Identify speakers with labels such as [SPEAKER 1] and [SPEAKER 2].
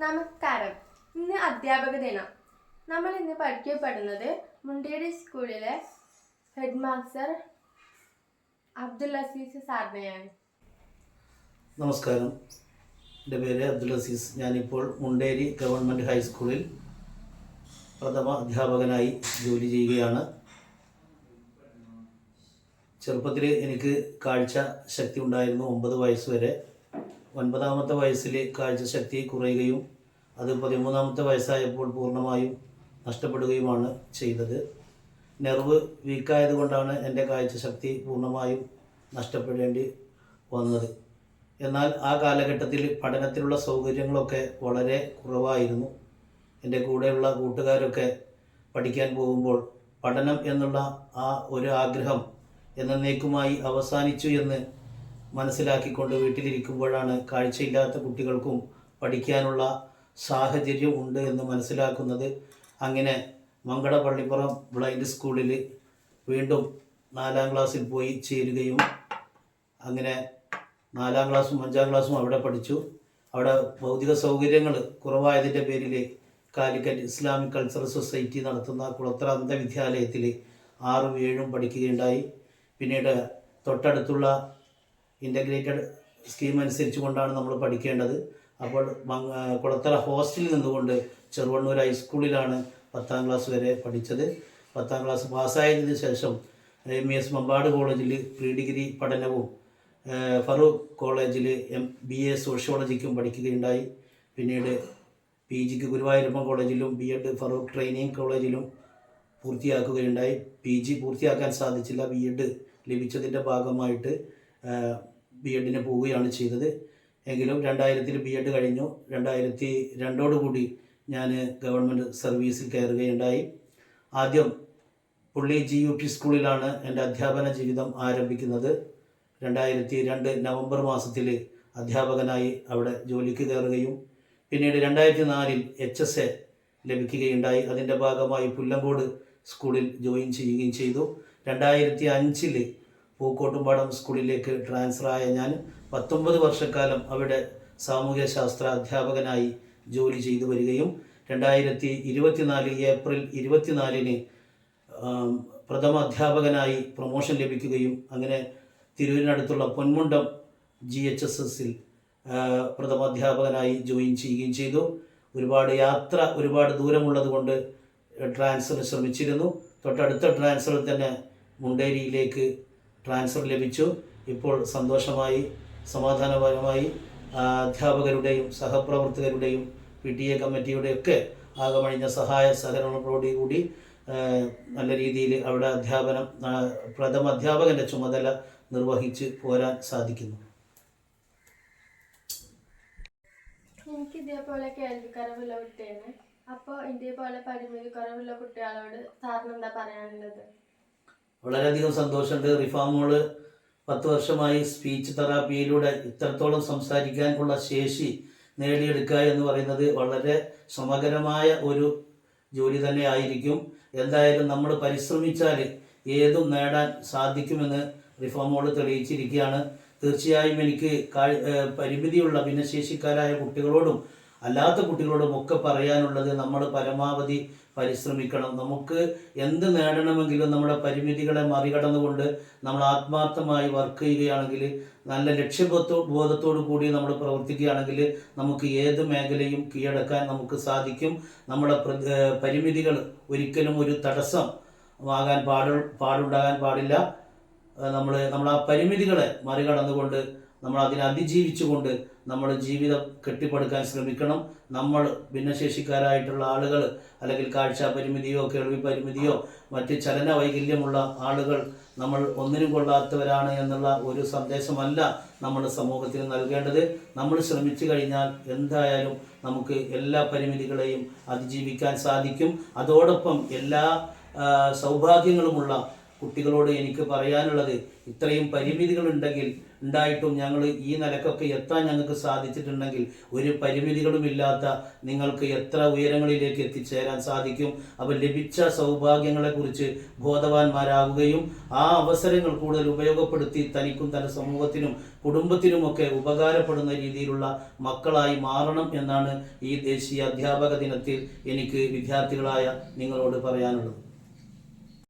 [SPEAKER 1] നമസ്കാരം. ഇന്ന് അധ്യാപക ദിനം. നമ്മൾ ഇന്ന് പഠിക്കപ്പെടുന്നത് മുണ്ടേരി സ്കൂളിലെ ഹെഡ് മാസ്റ്റർ അബ്ദുൽ അസീസ് സാറിനെയാണ്.
[SPEAKER 2] നമസ്കാരം. എന്റെ പേര് അബ്ദുൽ അസീസ്. ഞാനിപ്പോൾ മുണ്ടേരി ഗവൺമെന്റ് ഹൈസ്കൂളിൽ പ്രഥമ അധ്യാപകനായി ജോലി ചെയ്യുകയാണ്. ചെറുപ്പത്തിൽ എനിക്ക് കാഴ്ച ശക്തി ഉണ്ടായിരുന്നു ഒമ്പത് വയസ്സ് വരെ. ഒൻപതാമത്തെ വയസ്സിൽ കാഴ്ചശക്തി കുറയുകയും അത് പതിമൂന്നാമത്തെ വയസ്സായപ്പോൾ പൂർണമായും നഷ്ടപ്പെടുകയുമാണ് ചെയ്തത്. നെർവ് വീക്കായത് കൊണ്ടാണ് എന്റെ കാഴ്ചശക്തി പൂർണമായും നഷ്ടപ്പെടേണ്ടി വന്നത്. എന്നാൽ ആ കാലഘട്ടത്തിൽ പഠനത്തിലുള്ള സൗകര്യങ്ങളൊക്കെ വളരെ കുറവായിരുന്നു. എന്റെ കൂടെയുള്ള കൂട്ടുകാരൊക്കെ പഠിക്കാൻ പോകുമ്പോൾ പഠനം എന്നുള്ള ആ ഒരു ആഗ്രഹം എന്നേക്കുമായി അവസാനിച്ചു എന്ന് മനസ്സിലാക്കിക്കൊണ്ട് വീട്ടിലിരിക്കുമ്പോഴാണ് കാഴ്ചയില്ലാത്ത കുട്ടികൾക്കും പഠിക്കാനുള്ള സാഹചര്യം ഉണ്ട് എന്ന് മനസ്സിലാക്കുന്നത്. അങ്ങനെ മങ്കട പള്ളിപ്പുറം ബ്ലൈൻഡ് സ്കൂളിൽ വീണ്ടും നാലാം ക്ലാസ്സിൽ പോയി ചേരുകയും അങ്ങനെ നാലാം ക്ലാസ്സും അഞ്ചാം ക്ലാസ്സും അവിടെ പഠിച്ചു. അവിടെ ഭൗതിക സൗകര്യങ്ങൾ കുറവായതിന്റെ പേരിൽ കാലിക്കറ്റ് ഇസ്ലാമിക് കൾച്ചറൽ സൊസൈറ്റി നടത്തുന്ന കുളത്തറ അന്ധവിദ്യാലയത്തിൽ ആറും ഏഴും പഠിക്കുകയുണ്ടായി. പിന്നീട് തൊട്ടടുത്തുള്ള ഇന്റഗ്രേറ്റഡ് സ്കീം അനുസരിച്ച് കൊണ്ടാണ് നമ്മൾ പഠിക്കേണ്ടത്. അപ്പോൾ കുളത്തറ ഹോസ്റ്റലിൽ നിന്നുകൊണ്ട് ചെറുവണ്ണൂർ ഹൈസ്കൂളിലാണ് പത്താം ക്ലാസ് വരെ പഠിച്ചത്. പത്താം ക്ലാസ് പാസ്സായതിനു ശേഷം എം എസ് മമ്പാട് കോളേജിൽ പ്രീ ഡിഗ്രി പഠനവും ഫറൂഖ് കോളേജിൽ എം ബി എ സോഷ്യോളജിക്കും പഠിക്കുകയുണ്ടായി. പിന്നീട് പി ജിക്ക് ഗുരുവായൂരപ്പൻ കോളേജിലും ബി എഡ് ഫറൂഖ് ട്രെയിനിങ് കോളേജിലും പൂർത്തിയാക്കുകയുണ്ടായി. പി ജി പൂർത്തിയാക്കാൻ സാധിച്ചില്ല ബി എഡ് ലഭിച്ചതിന്റെ ഭാഗമായിട്ട് ബി എഡിന് പോവുകയാണ് ചെയ്തത്. എങ്കിലും രണ്ടായിരത്തിൽ ബി എഡ് കഴിഞ്ഞു. രണ്ടായിരത്തി രണ്ടോടുകൂടി ഞാൻ ഗവൺമെന്റ് സർവീസിൽ കയറുകയുണ്ടായി. ആദ്യം പുള്ളി ജി യു പി സ്കൂളിലാണ് എന്റെ അധ്യാപന ജീവിതം ആരംഭിക്കുന്നത്. രണ്ടായിരത്തി രണ്ട് നവംബർ മാസത്തിൽ അധ്യാപകനായി അവിടെ ജോലിക്ക് കയറുകയും പിന്നീട് രണ്ടായിരത്തി നാലിൽ എച്ച് എസ് എ ലഭിക്കുകയുണ്ടായി. അതിന്റെ ഭാഗമായി പുല്ലങ്കോട് സ്കൂളിൽ ജോയിൻ ചെയ്യുകയും ചെയ്തു. രണ്ടായിരത്തി അഞ്ചിൽ പൂക്കോട്ടുംപാടം സ്കൂളിലേക്ക് ട്രാൻസ്ഫർ ആയ ഞാൻ പത്തൊമ്പത് വർഷക്കാലം അവിടെ സാമൂഹ്യ ശാസ്ത്ര അധ്യാപകനായി ജോലി ചെയ്തു വരികയും രണ്ടായിരത്തി ഇരുപത്തിനാല് ഏപ്രിൽ ഇരുപത്തിനാലിന് പ്രഥമ അധ്യാപകനായി പ്രൊമോഷൻ ലഭിക്കുകയും അങ്ങനെ തിരൂരിനടുത്തുള്ള പൊന്മുണ്ടം ജി എച്ച് എസ് എസിൽ പ്രഥമ അധ്യാപകനായി ജോയിൻ ചെയ്യുകയും ചെയ്തു. ഒരുപാട് യാത്ര ഒരുപാട് ദൂരമുള്ളത് കൊണ്ട് ട്രാൻസ്ഫർ ശ്രമിച്ചിരുന്നു. തൊട്ടടുത്ത ട്രാൻസ്ഫറിൽ തന്നെ മുണ്ടേരിയിലേക്ക് ട്രാൻസ്ഫർ ലഭിച്ചു. ഇപ്പോൾ സന്തോഷമായി സമാധാനപരമായി അധ്യാപകരുടെയും സഹപ്രവർത്തകരുടെയും പി ടി എ കമ്മിറ്റിയുടെയൊക്കെ ആകമഴിഞ്ഞ സഹായ സഹകരണങ്ങളോടുകൂടി കൂടി നല്ല രീതിയിൽ അവിടെ അധ്യാപനം പ്രഥമ അധ്യാപകന്റെ ചുമതല നിർവഹിച്ച് പോരാൻ സാധിക്കുന്നു.
[SPEAKER 1] എനിക്ക് ഇതേപോലെ കേൾവിക്കുറവുള്ള കുട്ടിയാണ്. അപ്പോൾ ഇതേപോലെ പരിമിതി കുറവുള്ള കുട്ടികളോട് സാറിന് എന്താ പറയാനുള്ളത്?
[SPEAKER 2] വളരെയധികം സന്തോഷമുണ്ട്. റിഫാമോൾ പത്ത് വർഷമായി സ്പീച്ച് തെറാപ്പിയിലൂടെ ഇത്രത്തോളം സംസാരിക്കാനുള്ള ശേഷി നേടിയെടുക്കുക എന്ന് പറയുന്നത് വളരെ ശ്രമകരമായ ഒരു ജോലി തന്നെ ആയിരിക്കും. എന്തായാലും നമ്മൾ പരിശ്രമിച്ചാൽ ഏതും നേടാൻ സാധിക്കുമെന്ന് റിഫോമോൾ തെളിയിച്ചിരിക്കുകയാണ്. തീർച്ചയായും എനിക്ക് പരിമിതിയുള്ള ഭിന്നശേഷിക്കാരായ കുട്ടികളോടും അല്ലാത്ത കുട്ടികളോടും ഒക്കെ പറയാനുള്ളത് നമ്മൾ പരമാവധി പരിശ്രമിക്കണം. നമുക്ക് എന്ത് നേടണമെങ്കിലും നമ്മുടെ പരിമിതികളെ മറികടന്നുകൊണ്ട് നമ്മൾ ആത്മാർത്ഥമായി വർക്ക് ചെയ്യുകയാണെങ്കിൽ നല്ല ലക്ഷ്യബോധ ബോധത്തോടു കൂടി നമ്മൾ പ്രവർത്തിക്കുകയാണെങ്കിൽ നമുക്ക് ഏത് മേഖലയും കീഴടക്കാൻ നമുക്ക് സാധിക്കും. നമ്മുടെ പരിമിതികൾ ഒരിക്കലും ഒരു തടസ്സം ആകാൻ പാടു പാടുണ്ടാകാൻ പാടില്ല. നമ്മൾ നമ്മൾ ആ പരിമിതികളെ മറികടന്നുകൊണ്ട് നമ്മൾ അതിനെ അതിജീവിച്ചുകൊണ്ട് നമ്മുടെ ജീവിതം കെട്ടിപ്പടുക്കാൻ ശ്രമിക്കണം. നമ്മൾ ഭിന്നശേഷിക്കാരായിട്ടുള്ള ആളുകൾ അല്ലെങ്കിൽ കാഴ്ച പരിമിതിയോ കേൾവി പരിമിതിയോ മറ്റ് ചലന വൈകല്യമുള്ള ആളുകൾ നമ്മൾ ഒന്നിനും കൊള്ളാത്തവരാണ് എന്നുള്ള ഒരു സന്ദേശമല്ല നമ്മൾ സമൂഹത്തിന് നൽകേണ്ടത്. നമ്മൾ ശ്രമിച്ചു കഴിഞ്ഞാൽ എന്തായാലും നമുക്ക് എല്ലാ പരിമിതികളെയും അതിജീവിക്കാൻ സാധിക്കും. അതോടൊപ്പം എല്ലാ സൗഭാഗ്യങ്ങളുമുള്ള കുട്ടികളോട് എനിക്ക് പറയാനുള്ളത് ഇത്രയും പരിമിതികൾ ഉണ്ടെങ്കിൽ ഉണ്ടായിട്ടും ഞങ്ങൾ ഈ നിലക്കൊക്കെ എത്താൻ ഞങ്ങൾക്ക് സാധിച്ചിട്ടുണ്ടെങ്കിൽ ഒരു പരിമിതികളുമില്ലാത്ത നിങ്ങൾക്ക് എത്ര ഉയരങ്ങളിലേക്ക് എത്തിച്ചേരാൻ സാധിക്കും. അപ്പോൾ ലഭിച്ച സൗഭാഗ്യങ്ങളെക്കുറിച്ച് ബോധവാന്മാരാകുകയും ആ അവസരങ്ങൾ കൂടുതൽ ഉപയോഗപ്പെടുത്തി തനിക്കും തന്റെ സമൂഹത്തിനും കുടുംബത്തിനുമൊക്കെ ഉപകാരപ്പെടുന്ന രീതിയിലുള്ള മക്കളായി മാറണം എന്നാണ് ഈ ദേശീയ അധ്യാപക ദിനത്തിൽ എനിക്ക് വിദ്യാർത്ഥികളായ നിങ്ങളോട് പറയാനുള്ളത്.